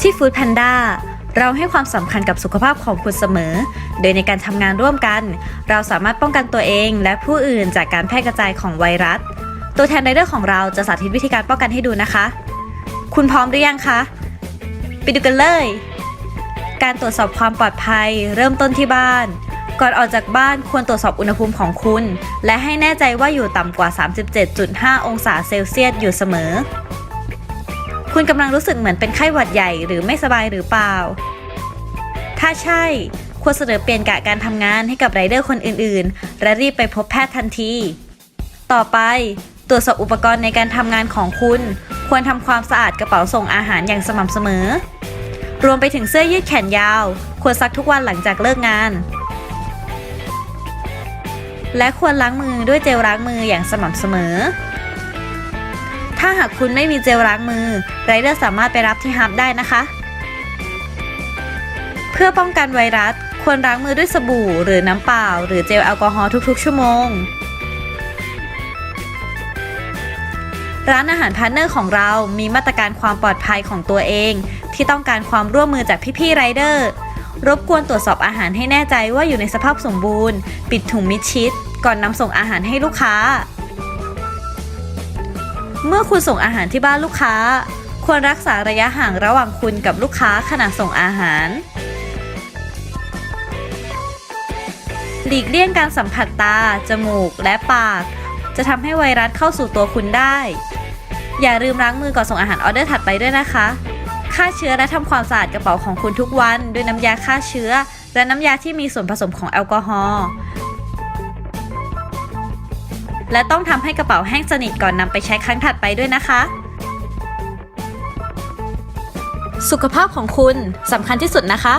ที่ Food Panda เราให้ความสำคัญกับสุขภาพของคุณเสมอ โดยในการทำงานร่วมกัน เราสามารถป้องกันตัวเองและผู้อื่นจากการแพร่กระจายของไวรัส ตัวแทนไรเดอร์ของเราจะสาธิตวิธีการป้องกันให้ดูนะคะ คุณพร้อมหรือยังคะ ไปดูกันเลย การตรวจสอบความปลอดภัย เริ่มต้นที่บ้าน ก่อนออกจากบ้านควรตรวจสอบอุณหภูมิของคุณ และให้แน่ใจว่าอยู่ต่ำกว่า 37.5 องศาเซลเซียสอยู่เสมอ คุณกำลังรู้สึกเหมือนเป็นไข้หวัดใหญ่หรือไม่สบายหรือเปล่า ถ้าใช่ ควรเสนอเปลี่ยนกะการทำงานให้กับไรเดอร์คนอื่นๆ และรีบไปพบแพทย์ทันที ต่อไป ตรวจสอบอุปกรณ์ในการทำงานของคุณ ควรทำความสะอาดกระเป๋าส่งอาหารอย่างสม่ำเสมอ รวมไปถึงเสื้อยืดแขนยาว ควรซักทุกวันหลังจากเลิกงาน และควรล้างมือด้วยเจลล้างมืออย่างสม่ำเสมอาหากคุณไม่มีเจลล้างมือไรเดอร์สามารถไปรับที่ฮับได้นะคะ เพื่อป้องกันไวรัส ควรล้างมือด้วยสบู่ หรือน้ำเปล่า หรือเจลแอลกอฮอล์ทุกๆ ชั่วโมง ร้านอาหารพาร์ทเนอร์ของเรามีมาตรการความปลอดภัยของตัวเอง ที่ต้องการความร่วมมือจากพี่ๆไรเดอร์รบกวนตรวจสอบอาหารให้แน่ใจว่าอยู่ในสภาพสมบูรณ์ ปิดถุงมิดชิด ก่อนนำส่งอาหารให้ลูกค้า เมื่อคุณส่งอาหารที่บ้านลูกค้า ควรรักษาระยะห่างระหว่างคุณกับลูกค้าขณะส่งอาหาร หลีกเลี่ยงการสัมผัสตา จมูก และปาก จะทำให้ไวรัสเข้าสู่ตัวคุณได้ อย่าลืมล้างมือก่อนส่งอาหารออเดอร์ถัดไปด้วยนะคะฆ่าเชื้อและทำความสะอาดกระเป๋าของคุณทุกวัน ด้วยน้ำยาฆ่าเชื้อ และน้ำยาที่มีส่วนผสมของแอลกอฮอล์ และต้องทำให้กระเป๋าแห้งสนิทก่อนนำไปใช้ครั้งถัดไปด้วยนะคะ สุขภาพของคุณสำคัญที่สุดนะคะ